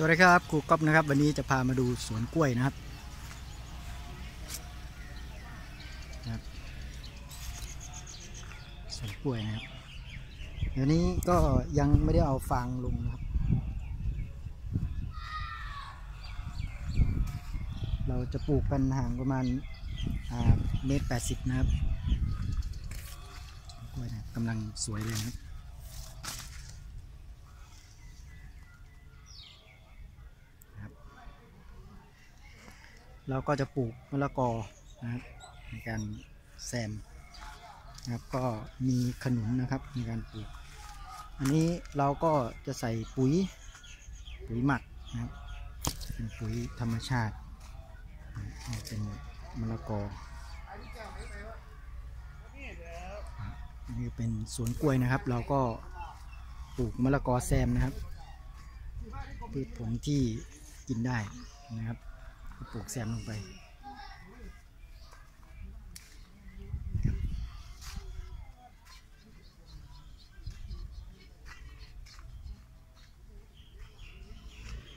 สวัสดีครับครูก๊อฟนะครับ วันนี้จะพามาดูสวนกล้วยนะครับนะครับสวนกล้วยนะครับเดี๋ยวนี้ก็ยังไม่ได้เอาฟางลงนะครับ เราจะปลูกกันห่างประมาณเมตรแปดสิบนะครับกล้วยนะกำลังสวยเลยนะครับ เราก็จะปลูกมะละกอนะครับในการแซมนะครับก็มีขนุนนะครับในการปลูก อันนี้เราก็จะใส่ปุ๋ยปุ๋ยหมักนะครับเป็นปุ๋ยธรรมชาติเป็นมะละกอนี่เป็นสวนกล้วยนะครับ เราก็ปลูกมะละกอแซมนะครับพืชผลที่กินได้นะครับ ปลูกแซมลงไป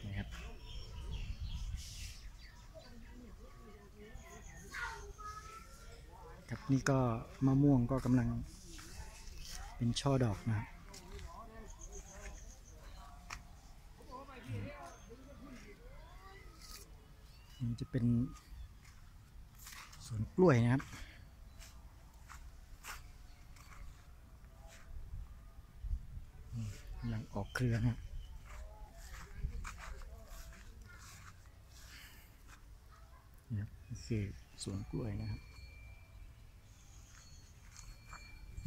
นะครับนี่ก็มะม่วงก็กำลังเป็นช่อดอกนะครับ นี่จะเป็นสวนกล้วยนะครับ กำลังออกเครือนะครับนี่ครับนี่คือสวนกล้วยนะครับ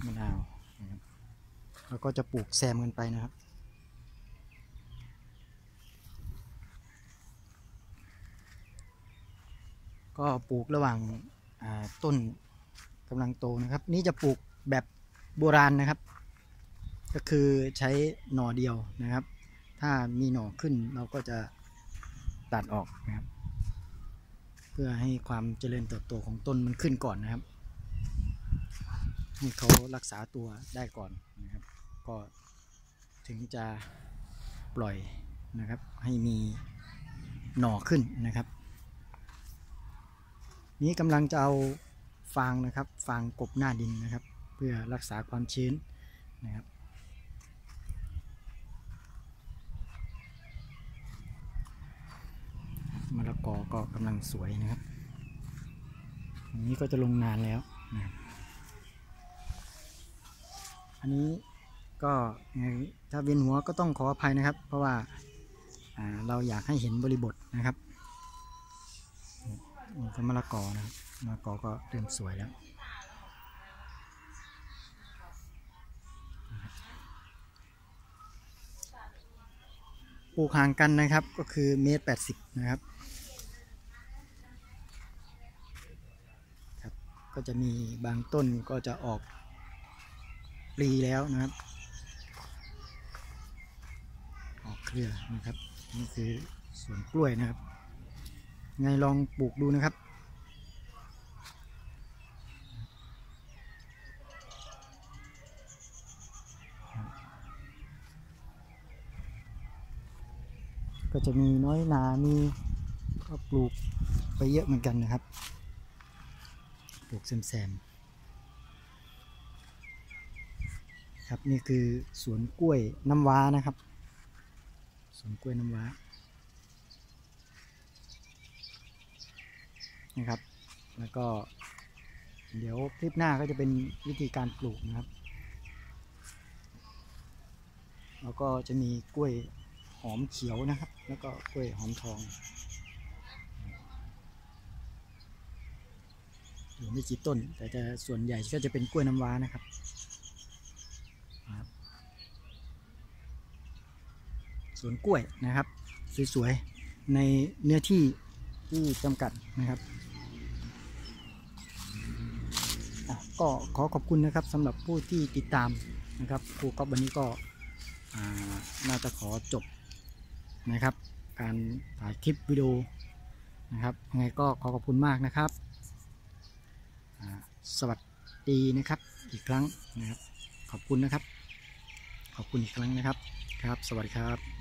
มะนาวนะครับแล้วก็จะปลูกแซมกันไปนะครับ ก็ปลูกระหว่างาต้นกำลังโตนะครับ นี่จะปลูกแบบโบราณนะครับ ก็คือใช้หน่อเดียวนะครับ ถ้ามีหน่อขึ้นเราก็จะตัดออกนะครับ เพื่อให้ความเจริญเติบโตของต้นมันขึ้นก่อนนะครับให้เขารักษาตัวได้ก่อนนะครับ ก็ถึงจะปล่อยนะครับ ให้มีหน่อขึ้นนะครับ นี้กำลังจะเอาฟางนะครับ ฟางกบหน้าดินนะครับ เพื่อรักษาความชื้นนะครับมะละกอก็กำลังสวยนะครับอันนี้ก็จะลงนานแล้วนะครับอันนี้ก็ไงถ้าเวียนหัวก็ต้องขออภัยนะครับ เพราะว่าเราอยากให้เห็นบริบทนะครับ ก็มะละกอนะครับมะละกอก็เริ่มสวยแล้วปลูกห่างกันนะครับก็คือเมตรแปดสิบนะครับครับ ก็จะมีบางต้นก็จะออกปลีแล้วนะครับ ออกเครือนะครับนี่คือสวนกล้วยนะครับ ไงลองปลูกดูนะครับ ก็จะมีน้อยนามีก็ปลูกไปเยอะเหมือนกันนะครับ ปลูกแซมๆครับนี่คือสวนกล้วยน้ำว้านะครับ สวนกล้วยน้ำว้า นะครับ แล้วก็ เดี๋ยวคลิปหน้าก็จะเป็นวิธีการปลูกนะครับ แล้วก็จะมีกล้วยหอมเขียวนะครับ แล้วก็กล้วยหอมทองอยู่ไม่กี่ต้น แต่จะส่วนใหญ่ก็จะเป็นกล้วยน้ำว้านะครับครับสวนกล้วยนะครับ สวยๆ ในเนื้อที่ที่จำกัดนะครับ อะ ก็ขอขอบคุณนะครับสำหรับผู้ที่ติดตามนะครับครูก๊อฟวันนี้ก็น่าจะขอจบนะครับ การถ่ายคลิปวิดีโอนะครับยังไงก็ขอขอบคุณมากนะครับ สวัสดีนะครับอีกครั้งนะครับ ขอบคุณนะครับ ขอบคุณอีกครั้งนะครับครับ สวัสดีครับ